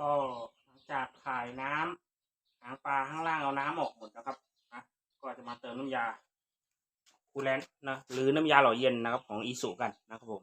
ก็หลังจากถ่ายน้ำหางปลาข้างล่างเอาน้ำออกหมดนะครับนะก็จะมาเติมน้ำยาคูลแลนต์นะหรือน้ำยาหล่อเย็นนะครับของอีสุกันนะครับผม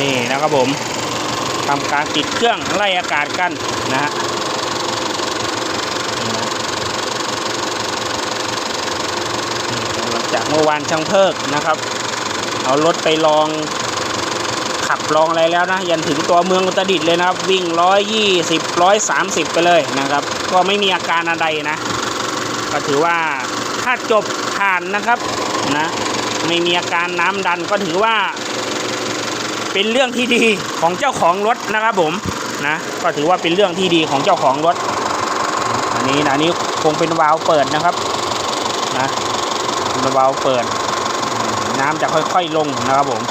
นี่นะครับผมทำการติดเครื่องไล่อากาศกันนะฮะหลังจากเมื่อวานช่างเพิกนะครับ เอารถไปลองขับลองอะไรแล้วนะ ยันถึงตัวเมืองอุตรดิตถ์เลยนะครับ วิ่งร้อยยี่สิบร้อยสามสิบไปเลยนะครับ ก็ไม่มีอาการอะไรนะ ก็ถือว่าถ้าจบผ่านนะครับนะไม่มีอาการน้ำดันก็ถือว่า เป็นเรื่องที่ดีของเจ้าของรถนะครับผมนะก็ถือว่าเป็นเรื่องที่ดีของเจ้าของรถ อันนี้นะนี้คงเป็นวาล์วเปิดนะครับนะเป็นวาล์วเปิด น้ำจะค่อยๆลงนะครับผม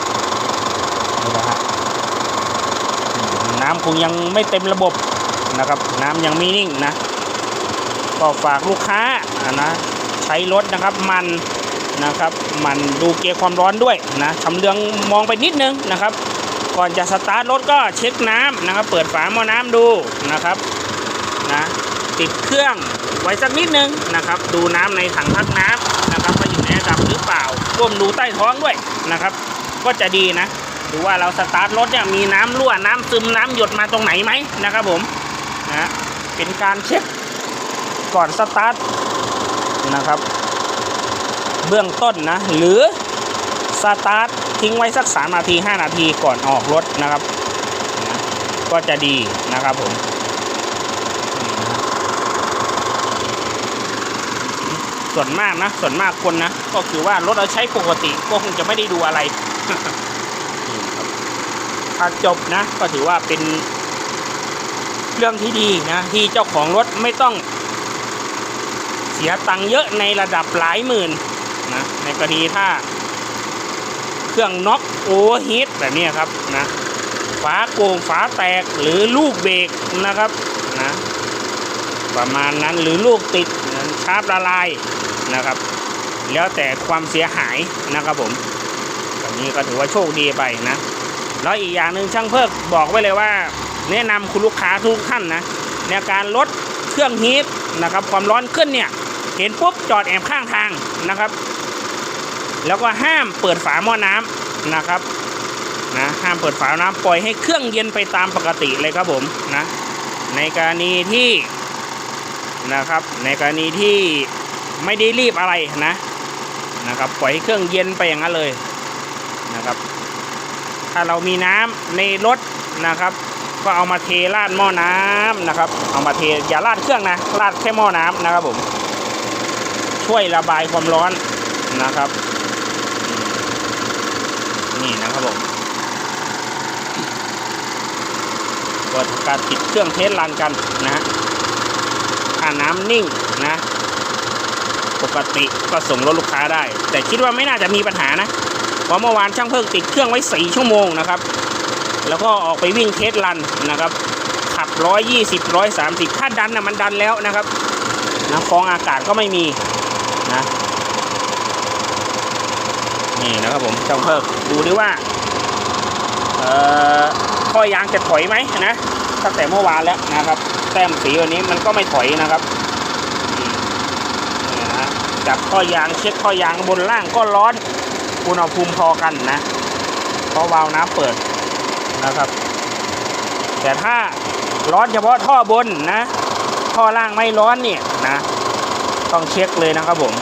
นี่นะฮะน้ำคงยังไม่เต็มระบบนะครับ น้ำยังไม่นิ่งนะก็ฝากลูกค้าอะนะใช้รถนะครับมันนะครับ มันดูเกียร์ความร้อนด้วยนะชำเลืองมองไปนิดนึงนะครับ ก่อนจะสตาร์ทรถก็เช็คน้ำนะครับ เปิดฝาหม้อน้ำดูนะครับนะติดเครื่องไว้สักนิดนึงนะครับ ดูน้ำในถังพักน้ำนะครับว่าอยู่ในระดับหรือเปล่าก้มดูใต้ท้องด้วยนะครับ ก็จะดีนะดูว่าเราสตาร์ทรถเนี่ยมีน้ำรั่วน้ำซึมน้ำหยดมาตรงไหนไหมนะครับผมนะเป็นการเช็คก่อนสตาร์ทนะครับ เบื้องต้นนะ หรือสตาร์ท ทิ้งไว้สัก 3 นาที 5 นาทีก่อนออกรถนะครับนะก็จะดีนะครับผมส่วนมากนะ ส่วนมากคนนะ ก็คือว่ารถเราใช้ปกติก็คงจะไม่ได้ดูอะไรนี่ครับถ้าจบนะ ก็ถือว่าเป็นเรื่องที่ดีนะ ที่เจ้าของรถไม่ต้องเสียตังค์เยอะในระดับหลายหมื่นนะในกรณีถ้า เครื่องน็อกโอเวอร์ฮีทแบบนี้ครับนะฝาโกงฝาแตกหรือลูกเบรกนะครับนะประมาณนั้นหรือลูกติดชาร์ปละลายนะครับ แล้วแต่ความเสียหายนะครับผมแบบนี้ก็ถือว่าโชคดีไปนะแล้วอีกอย่างหนึ่งช่างเพิกบอกไว้เลยว่า แนะนำคุณลูกค้าทุกท่านนะในการลดเครื่องฮีทนะครับความร้อนขึ้นเนี่ยเห็นปุ๊บจอดแอบข้างทางนะครับ แล้วก็ห้ามเปิดฝาหม้อน้ำนะครับนะห้ามเปิดฝาน้ำปล่อยให้เครื่องเย็นไปตามปกติเลยครับผมนะในกรณีที่นะครับ ในกรณีที่ไม่ได้รีบอะไรนะนะครับปล่อยให้เครื่องเย็นไปอย่างนั้นเลยนะครับ ถ้าเรามีน้ำในรถนะครับ ก็เอามาเทราดหม้อน้ำนะครับ เอามาเทอย่าราดเครื่องนะราดแค่หม้อน้ำนะครับผมช่วยระบายความร้อนนะครับ นี่นะครับผมก็ทำการติดเครื่องเทสรันกันนะฮะถ้าน้ำนิ่งนะ ปกติก็ส่งรถลูกค้าได้ แต่คิดว่าไม่น่าจะมีปัญหานะ เพราะเมื่อวานช่างเพิ่งติดเครื่องไว้ 4 ชั่วโมงนะครับ แล้วก็ออกไปวิ่งเทสรันนะครับขับ 120 130 ถ้าดันนะมันดันแล้วนะครับนะฟองอากาศก็ไม่มีนะ นี่นะครับผมช่างเพิ่มดูดิว่าเอ่อข้อยางจะถอยไหมนะตั้งแต่เมื่อวานแล้วนะครับ แต้มสีวันนี้มันก็ไม่ถอยนะครับนี่นะจับข้อยางเช็คข้อยางบนล่างก็ร้อนอุณหภูมิพอกันนะเพราะวาล์วน้ำเปิดนะครับ แต่ถ้าร้อนเฉพาะท่อบนนะ ท่อล่างไม่ร้อนเนี่ยนะ ต้องเช็คเลยนะครับผม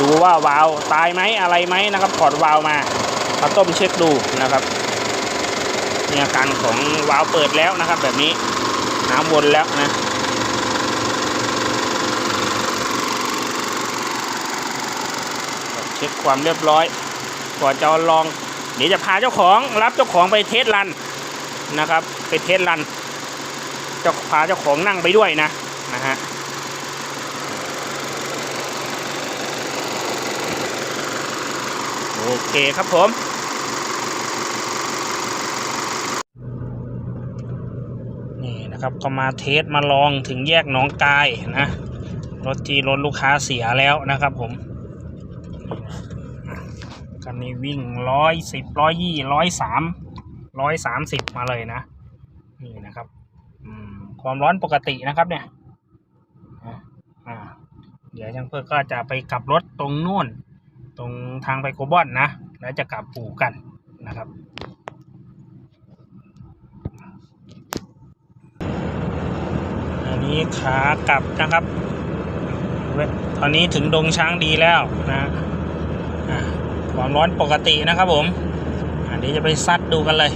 ดูว่าวาล์วตายไหมอะไรไหมนะครับถอดวาล์วมามาต้มเช็คดูนะครับมีอาการของวาล์วเปิดแล้วนะครับ แบบนี้น้ำวนแล้วนะเช็คความเรียบร้อยก่อนจะลอง เดี๋ยวจะพาเจ้าของรับเจ้าของไปเทสรันนะครับ ไปเทสรันจะพาเจ้าของนั่งไปด้วยนะนะฮะ โอเคครับผม นี่นะครับก็มาเทสมาลองถึงแยกหนองกายนะ รถที่รถลูกค้าเสียแล้วนะครับผมคันนี้วิ่งร้อยสิบร้อยยี่ร้อยสามร้อยสามสิบมาเลยนะ นี่นะครับความร้อนปกตินะครับเนี่ยเดี๋ยวช่างเพื่อก็จะไปกลับรถตรงนู่น ตรงทางไปโกบอนนะ แล้วจะกลับปู่กันนะครับ อันนี้ขากลับนะครับ ตอนนี้ถึงดงช้างดีแล้วนะความร้อนปกตินะครับผมอันนี้จะไปซัดดูกันเลย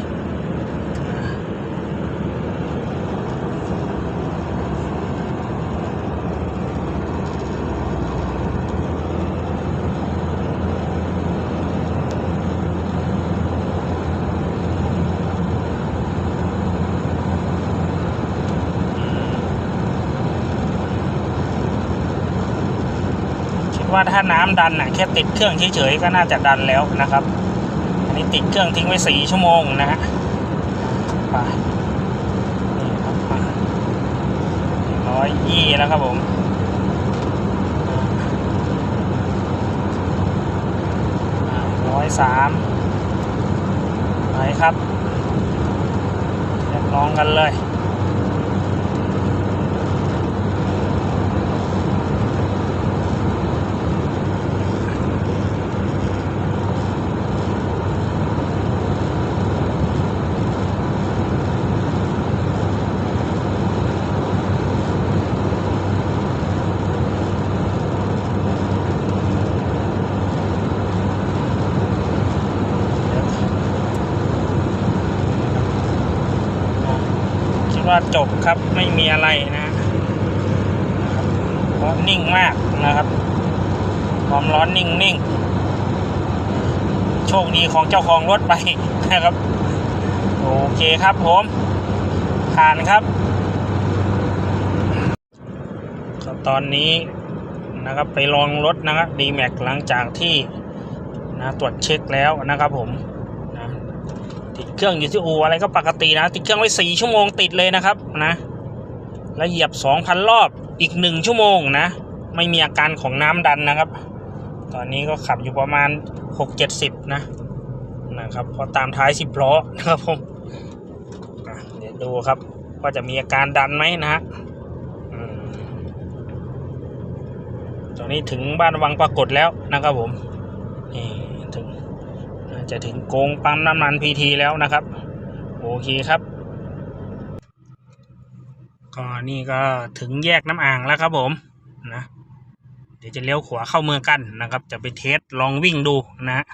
ว่าถ้าน้ำดันน่ะแค่ติดเครื่องเฉยๆก็น่าจะดันแล้วนะครับ อันนี้ติดเครื่องทิ้งไว้สี่ชั่วโมงนะฮะไปร้อยยี่แล้วครับผมร้อยสามไปครับเรียบร้องกันเลย ว่าจบครับไม่มีอะไรนะเพราะนิ่งมากนะครับความร้อนนิ่งนิ่งโชคดีของเจ้าของรถไปนะครับ โอเคครับผม ผ่านครับ ตอนนี้นะครับไปลองรถนะครับดีแม็กหลังจากที่นะตรวจเช็คแล้วนะครับผม เครื่องอยู่ที่อูอะไรก็ปกตินะ ติดเครื่องไว้สี่ชั่วโมงติดเลยนะครับนะแล้วเหยียบสองพันรอบอีกหนึ่งชั่วโมงนะ ไม่มีอาการของน้ำดันนะครับ ตอนนี้ก็ขับอยู่ประมาณหกเจ็ดสิบนะนะครับพอตามท้ายสิบล้อนะครับผมเดี๋ยวดูครับว่าจะมีอาการดันไหมนะฮะตอนนี้ถึงบ้านวังปรากฏแล้วนะครับผมนี่ จะถึงโกงปั๊มน้ำมันพีทีแล้วนะครับ โอเคครับ ก็นี่ก็ถึงแยกน้ำอ่างแล้วครับผมนะเดี๋ยวจะเลี้ยวขวาเข้าเมืองกันนะครับ จะไปเทสลองวิ่งดูนะ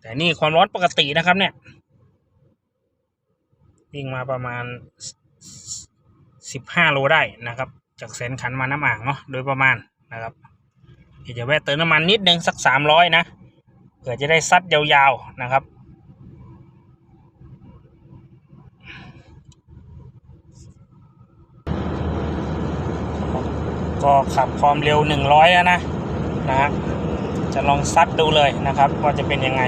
แต่นี่ความร้อนปกตินะครับเนี่ย วิ่งมาประมาณสิบห้าโลได้นะครับ จากแสนขันมาน้ำอ่างเนาะโดยประมาณนะครับ เดี๋ยวจะแวะเติมน้ำมันนิดนึงสักสามร้อยนะเผื่อจะได้ซัดยาวๆนะครับ ก็ขับความเร็วหนึ่งร้อยแล้วนะนะฮะจะลองซัดดูเลยนะครับว่าจะเป็นยังไง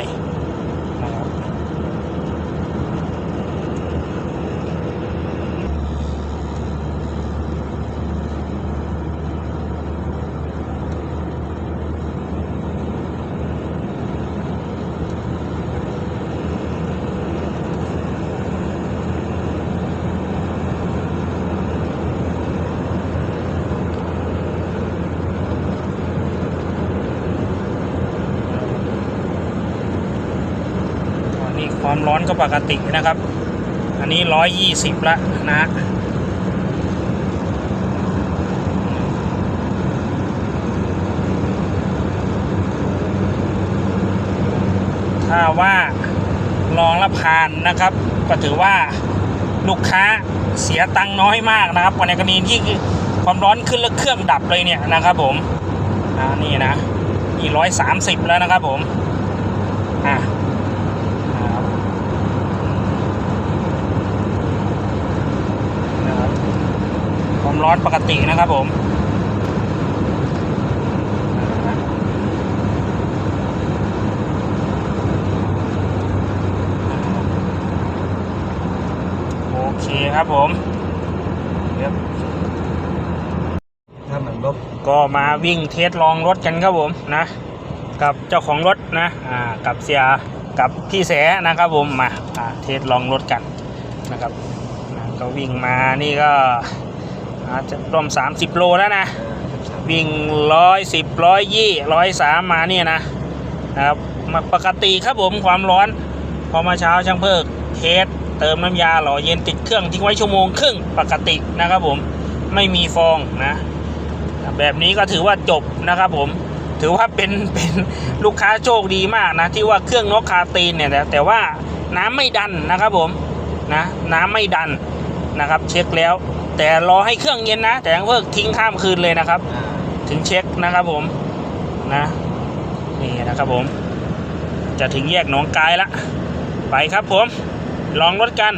นี่ความร้อนก็ปกตินะครับ อันนี้ร้อยยี่สิบละนะถ้าว่าลองและผ่านนะครับ ก็ถือว่าลูกค้าเสียตังค์น้อยมากนะครับในกรณีที่ความร้อนขึ้นแล้วเครื่องดับเลยเนี่ยนะครับผมอ่านี่นะนี่ร้อยสามสิบแล้วนะครับผมอ่าอ่านะครับ ความร้อนปกตินะครับผมอ่าโอเคครับผมเดี๋ยวถ้ามันลบก็มาวิ่งเทสลองรถกันครับผมนะ กับเจ้าของรถนะอ่ากับเสียกับพี่แสนะครับผมมาอ่าเทสลองรถกันนะครับนะก็วิ่งมานี่ก็ อาจจะรวม 30 โลแล้วนะ วิ่งร้อยสิบร้อยยี่ร้อยสามมาเนี่ยนะนะครับมาปกติครับผมความร้อน พอมาเช้าช่างเพิกเทสเติมน้ำยาหล่อเย็นติดเครื่องทิ้งไว้ชั่วโมงครึ่งปกตินะครับผมไม่มีฟองนะ แบบนี้ก็ถือว่าจบนะครับผมถือว่าเป็นเป็นลูกค้าโชคดีมากนะ ที่ว่าเครื่องนกคาตีนเนี่ยแต่แต่ว่าน้ำไม่ดันนะครับผมนะ น้ำไม่ดันนะครับ เช็คแล้ว แต่รอให้เครื่องเย็นนะ แต่ยังเพิกทิ้งข้ามคืนเลยนะครับอ่าถึงเช็คนะครับผมนะนี่นะครับผม จะถึงแยกหนองกายละ ไปครับผม ลองรถกัน